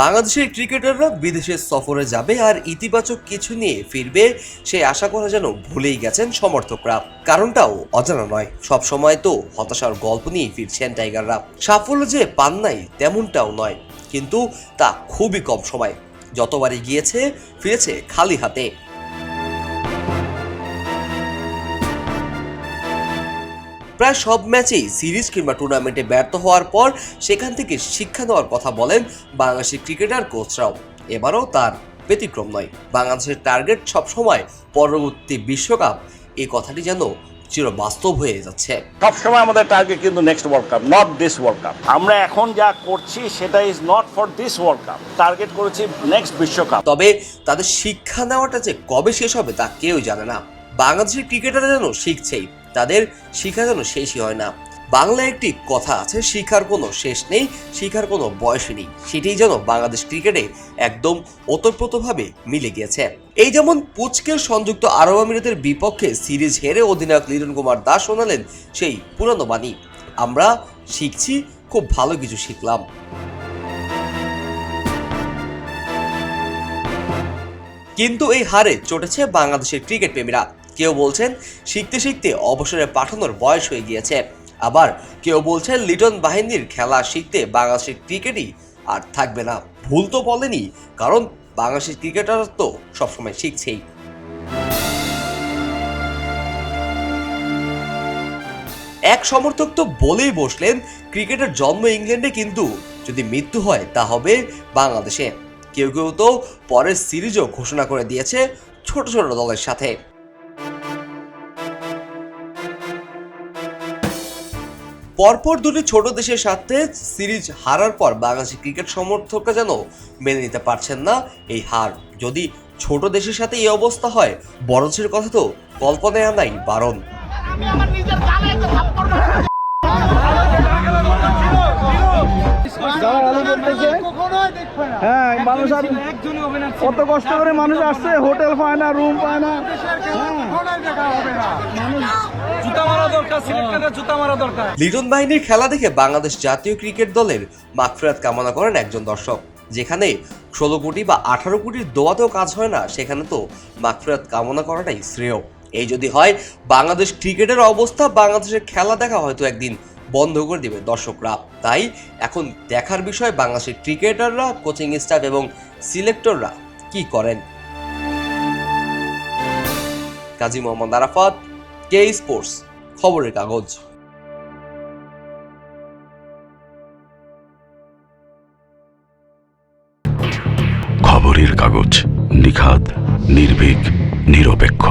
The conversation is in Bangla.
বাংলাদেশের ক্রিকেটাররা বিদেশে সফরে যাবে আর ইতিবাচক কিছু নিয়ে ফিরবে সেই আশা করা যেন ভুলেই গেছেন সমর্থকরা। কারণটাও অজানা নয়। সব সময় তো হতাশার গল্প নিয়ে ফিরছেন টাইগাররা। সাফল্য যে পান নাই তেমনটাও নয়, কিন্তু তা খুবই কম সময়। যতবারই গিয়েছে, ফিরেছে খালি হাতে। প্রায় সব ম্যাচেই সিরিজ কিংবা টুর্নামেন্টে ব্যর্থ হওয়ার পর সেখান থেকে শিক্ষা নেওয়ার কথা বলেন বাংলাদেশের ক্রিকেটার কোচরাও এবারও তার ব্যতিক্রম নয়। বাংলাদেশের টার্গেট সবসময় পরবর্তী বিশ্বকাপ। এই কথাটি যেন চির বাস্তব হয়ে যাচ্ছে। সবসময় আমাদের টার্গেট কিন্তু next world cup not this world cup আমরা এখন যা করছি সেটা is not for this world cup target করেছি নেক্সট বিশ্বকাপ। তবে তাদের শিক্ষা নেওয়াটা যে কবে শেষ হবে তা কেউ জানে না। বাংলাদেশের ক্রিকেটাররা যেন শিখছেই। তাদের শিক্ষা যেন শেষই হয় না। বাংলায় একটি কথা আছে, শিখার কোনো শেষ নেই, শিখার কোনো বয়সই নেই। সেটাই যেন বাংলাদেশ ক্রিকেটে একদম ওতপ্রোতভাবে মিলে গিয়েছে। এই যেমন পুচকের সংযুক্ত আরব আমিরাতের বিপক্ষে সিরিজ হেরে অধিনায়ক লিটন কুমার দাস শোনালেন সেই পুরানো বাণী, আমরা শিখছি, খুব ভালো কিছু শিখলাম। কিন্তু এই হারে চটেছে বাংলাদেশের ক্রিকেট প্রেমীরা। কেউ বলছেন, শিখতে শিখতে অবসরে পাঠানোর বয়স হয়ে গিয়েছে। আবার কেউ বলছেন, লিটন বাহিনীর খেলা শিখতে বাংলাদেশের ক্রিকেটই আর থাকবে না। ভুল তো বলেনি, কারণ বাংলাদেশের ক্রিকেটার তো সবসময় শিখছেই। এক সমর্থক তো বলেই বসলেন, ক্রিকেটের জন্ম ইংল্যান্ডে কিন্তু যদি মৃত্যু হয়, তা হবে বাংলাদেশে। কেউ কেউ তো পরের সিরিজও ঘোষণা করে দিয়েছে ছোট ছোট দলের সাথে। পরপর দুটি ছোট দেশের সাথে সিরিজ হারার পর বাংলাদেশি ক্রিকেট সমর্থকরা যেন মেনে নিতে পারছেন না এই হার। যদি ছোট দেশের সাথে এই অবস্থা হয়, বড় কথা তো কল্পনায় আনাই বারণ। হ্যাঁ লিটন বাহিনীর খেলা দেখে বাংলাদেশ জাতীয় ক্রিকেট দলের মাগফিরাত কামনা করেন একজন দর্শক, যেখানে ষোলো কোটি বা আঠারো কোটির দোয়াতেও কাজ হয় না, সেখানে তো মাগফিরাত কামনা করাটাই শ্রেয়। এই যদি হয়, বাংলাদেশ ক্রিকেটের অবস্থা, বাংলাদেশের খেলা দেখা হয়তো একদিন বন্ধ করে দেবে দর্শকরা। তাই এখন দেখার বিষয় বাংলাদেশের ক্রিকেটাররা, কোচিং স্টাফ এবং সিলেক্টররা কি করেন? কাজী মোহাম্মদ আরাফাত কে স্পোর্টস খবরের কাগজ। খবরের কাগজ নিখাদ, নির্ভীক, নিরপেক্ষ।